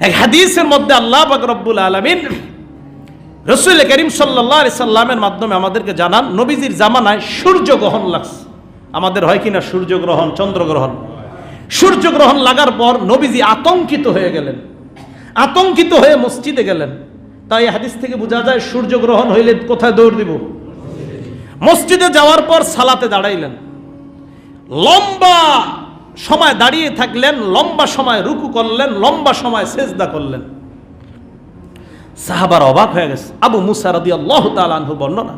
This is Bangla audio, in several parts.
এক হাদিসের মধ্যে আল্লাহ রব্বুল আলমিন রসুল করিম সাল্লাহ সাল্লামের মাধ্যমে আমাদেরকে জানান, নবীজির জামানায় সূর্যগ্রহণ লাগছে। আমাদের হয় কিনা সূর্যগ্রহণ, চন্দ্রগ্রহণ? সূর্যগ্রহণ লাগার পর নবীজি আতঙ্কিত হয়ে গেলেন। আতঙ্কিত হয়ে মসজিদে গেলেন। তাই হাদিস থেকে বোঝা যায়, সূর্যগ্রহণ হইলে কোথায় দৌড় দিব? মসজিদে যাওয়ার পর সালাতে দাঁড়াইলেন। লম্বা সময় দাঁড়িয়ে থাকলেন, লম্বা সময় রুকু করলেন, লম্বা সময় সেজদা করলেন। সাহাবার অবাক হয়ে গেছে। আবু মুসারদি আল্লাহ তালু বর্ণনা।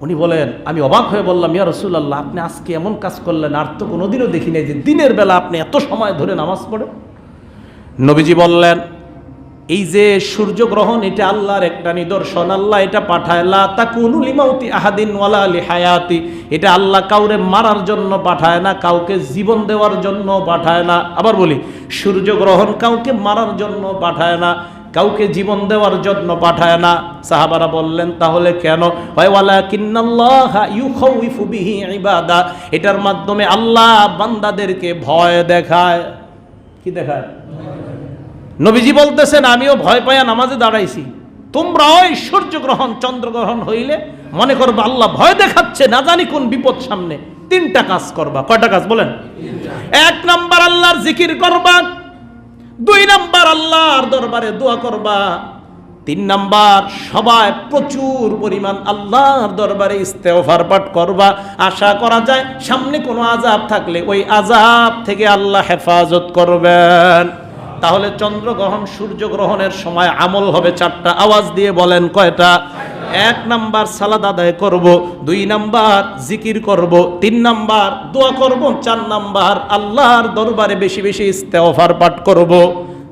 উনি বলেন, আমি অবাক হয়ে বললাম, ইয়া রসুল্লাহ আপনি আজকে এমন কাজ করলেন, আর তো কোনোদিনও দেখি নাই যে দিনের বেলা আপনি এত সময় ধরে নামাজ পড়েন? নবীজি বললেন এই যে সূর্যগ্রহণ, এটা আল্লাহর একটা নিদর্শন। আল্লাহ এটা পাঠায়, লা তাকুনু লিমাউতি আহাদিন ওয়ালা লিহায়াতি। এটা আল্লাহ কাউরে মারার জন্য পাঠায় না, কাউকে জীবন দেওয়ার জন্য পাঠায় না। আবার বলি, সূর্যগ্রহণ কাউকে মারার জন্য পাঠায় না, কাউকে জীবন দেওয়ার জন্য পাঠায় না। সাহাবারা বললেন, তাহলে কেন? এটার মাধ্যমে আল্লাহ বান্দাদেরকে ভয় দেখায়। কি দেখায়? নবীজি বলতেছেন, আমিও ভয় পাইয়া নামাজে দাঁড়াইছি। তোমরা ওই সূর্যগ্রহণ চন্দ্রগ্রহণ হইলে মনে করবা আল্লাহ ভয় দেখাচ্ছে, না জানি কোন বিপদ সামনে। তিনটা কাজ করবা। কয়টা কাজ বলেন? এক নাম্বার আল্লাহর জিকির করবা, দুই নাম্বার আল্লাহর দরবারে দোয়া করবা, তিন নাম্বার সবাই প্রচুর পরিমাণ আল্লাহর দরবারে ইস্তেফার পাঠ করবা। আশা করা যায়, সামনে কোনো আজাব থাকলে ওই আজাব থেকে আল্লাহ হেফাজত করবেন। তাহলে চন্দ্রগ্রহণ সূর্যগ্রহণের সময় আমল হবে চারটা। আওয়াজ দিয়ে বলেন কয়টা? এক নাম্বার সালাদ আদায় করব, দুই নাম্বার জিকির করব, তিন নাম্বার দোয়া করব, চার নাম্বার আল্লাহর দরবারে বেশি বেশি ইস্তেফার পাঠ করব।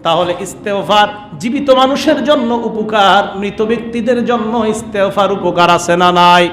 তাহলে ইস্তেফার জীবিত মানুষের জন্য উপকার, মৃত ব্যক্তিদের জন্য ইস্তেফার উপকার আছে না নাই?